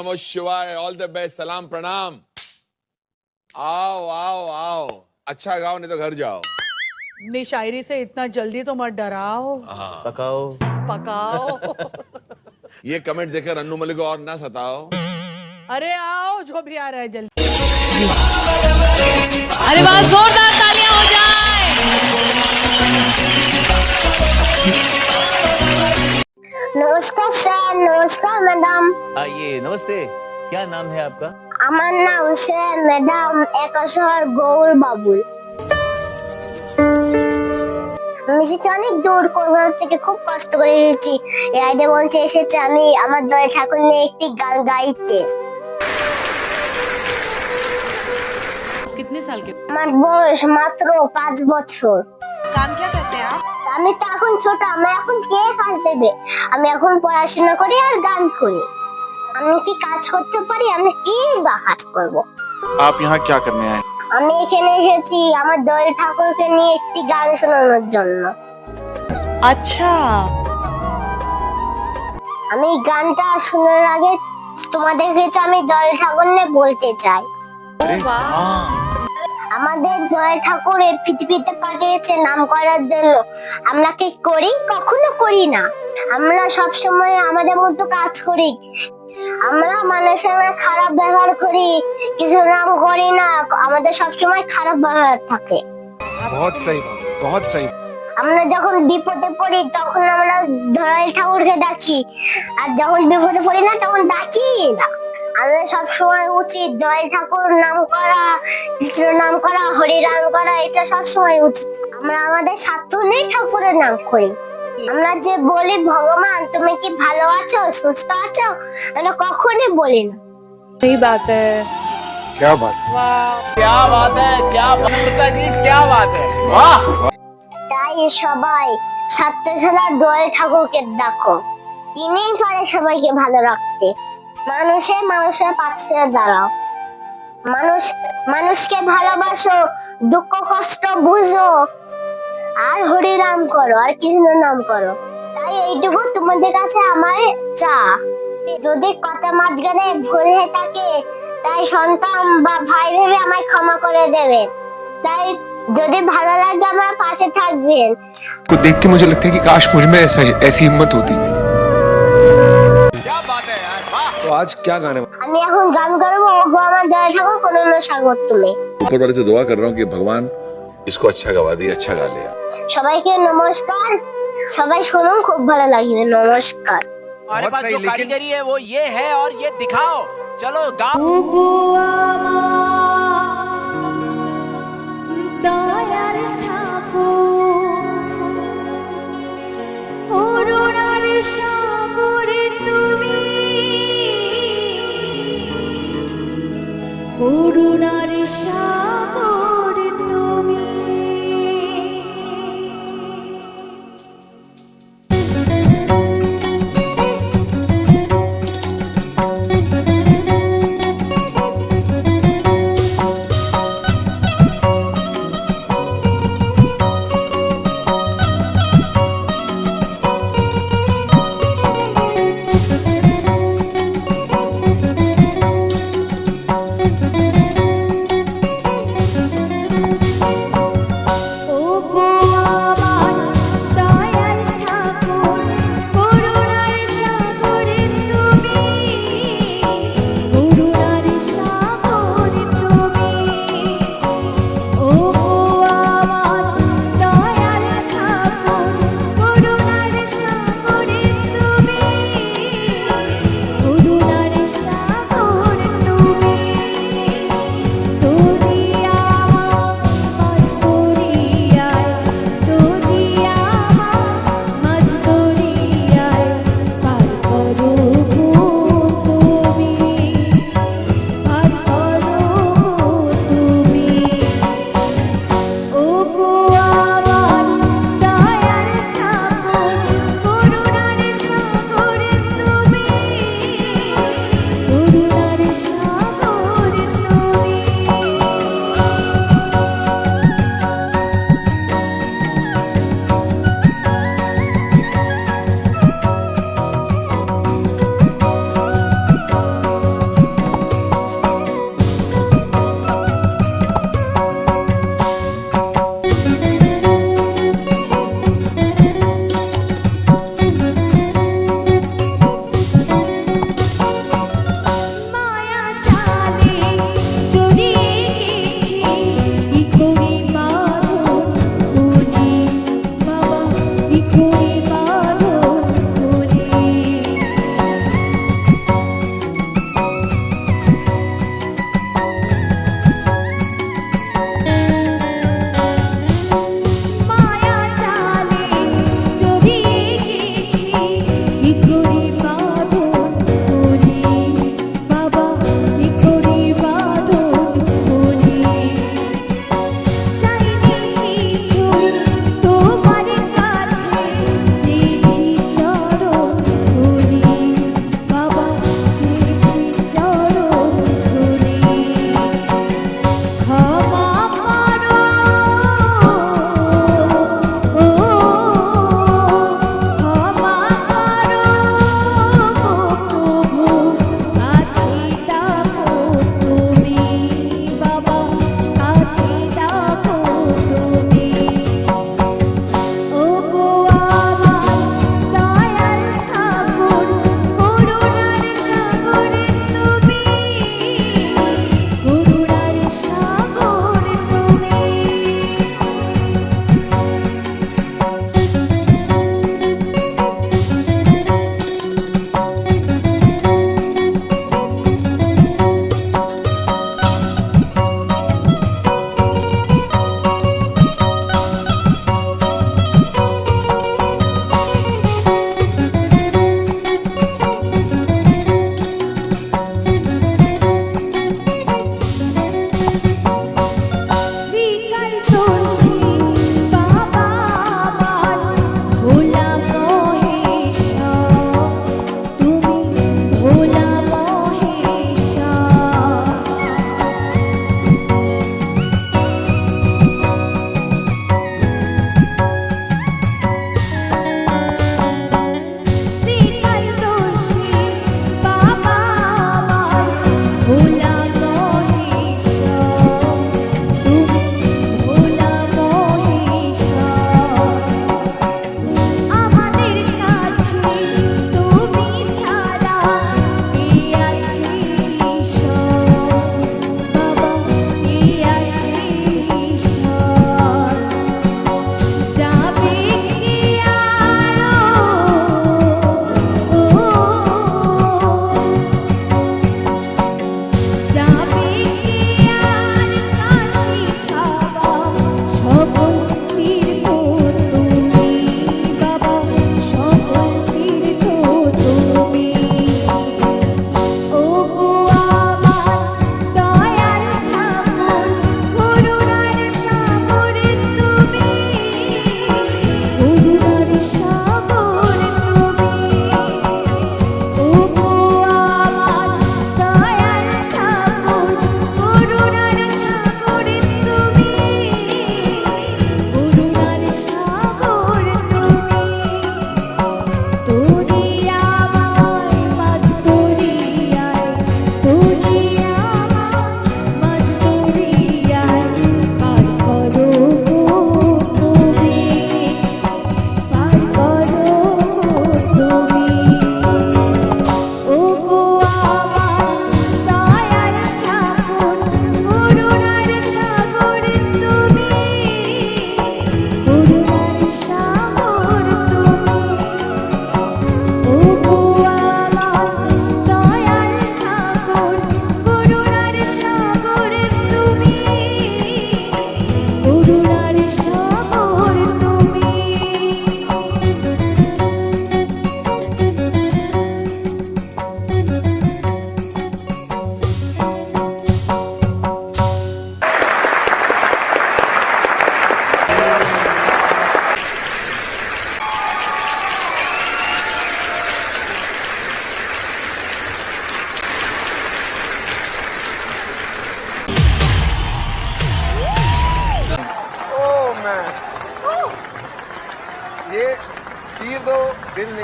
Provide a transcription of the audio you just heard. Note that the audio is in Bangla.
नमः शिवाय ऑल द बेस्ट सलाम प्रणाम आओ आओ आओ। अच्छा गाओ नहीं तो घर जाओ। अपनी शायरी से इतना जल्दी तो मत डराओ। पकाओ। पकाओ। ये कमेंट देखकर अन्नू मलिक को और ना सताओ। अरे आओ जो भी आ रहा है जल्दी। अरे वाह जोरदार तालियाँ हो जाए। নমস্কার ম্যাডাম आइए नमस्ते क्या नाम है आपका আমার নাম স্যার ম্যাডাম একাশর গৌর বাবুল আমি এসেছি অনেক দূর কলকাতা থেকে খুব কষ্ট করে এসেছি রাইডে বলছে এসেছে আমি আমার দলে ঠাকুর নিয়ে একটি গান গাইতে कितने साल के আমার বয়স মাত্র পাঁচ বছর আমি তো এখন ছোট আমি এখন কে কাজ দেবে? আমি এখন পড়াশোনা করি আর গান করি। আমি কি কাজ করতে পারি? আমি কি বা কাজ করব? আপ ইহা কি করতে আয়ে? আমি এখানে এসেছি আমার দল ঠাকুরকে নিয়ে একটি গান শোনানোর জন্য। আচ্ছা। আমি গানটা শোনার আগে তোমাদেরকে আমি দল ঠাকুর নিয়ে বলতে চাই। ও বাহ। আমাদের দয়া ঠাকুর এই পৃথিবীতে পাঠিয়েছে নাম করার জন্য। আমরা কি করি? কখনো করি না। আমরা সব সময় আমাদের মতো কাজ করি। আমরা মানুষের খারাপ ব্যবহার করি। কিছু নাম করি না। আমাদের সব সময় খারাপ ব্যবহার থাকে। বহুত সহি বহুত সহি আমরা যখন বিপদে পড়ি তখন আমরা দয়াল ঠাকুরকে ডাকি। আর যখন বিপদে পড়ি না তখন ডাকি না। আমাদের সব সময় উচিত দয়াল ঠাকুর নাম করা কৃষ্ণ নাম করা হরি নাম করা এটা সব সময় উচিত আমরা আমাদের স্বার্থ নেই ঠাকুরের নাম করি আমরা যে বলি ভগবান তুমি কি ভালো আছো সুস্থ আছো আমরা কখনই বলি না सही बात है क्या बात क्या बात है क्या बात जी क्या बात है वाह তাই সবাই ছাত্রছাড়া দয়াল ঠাকুরকে ডাকো তিনিই পারে সবাইকে ভালো রাখতে মানুষে মানুষের পাশে দাঁড়াও মানুষ মানুষকে ভালোবাসো দুঃখ কষ্ট বুঝো আর হরি নাম করো আর কৃষ্ণ নাম করো তাই এইটুকু তোমাদের কাছে আমার চা যদি কথা মাঝখানে ভুল হয়ে থাকে তাই সন্তান বা ভাই ভেবে আমায় ক্ষমা করে দেবে তাই যদি ভালো লাগে আমার পাশে থাকবেন को देख के मुझे लगता है कि काश मुझ में ऐसा ऐसी हिम्मत होती वाह तो आज क्या गाने আমি এখন গান করবো ও গো আমার দয়া ঠাকুর কোনো না স্বাগত তুমি ऊपर वाले से दुआ कर रहा हूँ कि भगवान इसको अच्छा गवा दिया अच्छा गा लिया সবাইকে নমস্কার সবাই শুনুন খুব ভালো লাগবে নমস্কার हमारे बहुत पास सही, जो लेकिन- कारीगरी है वो ये है और ये दिखाओ चलो गाओ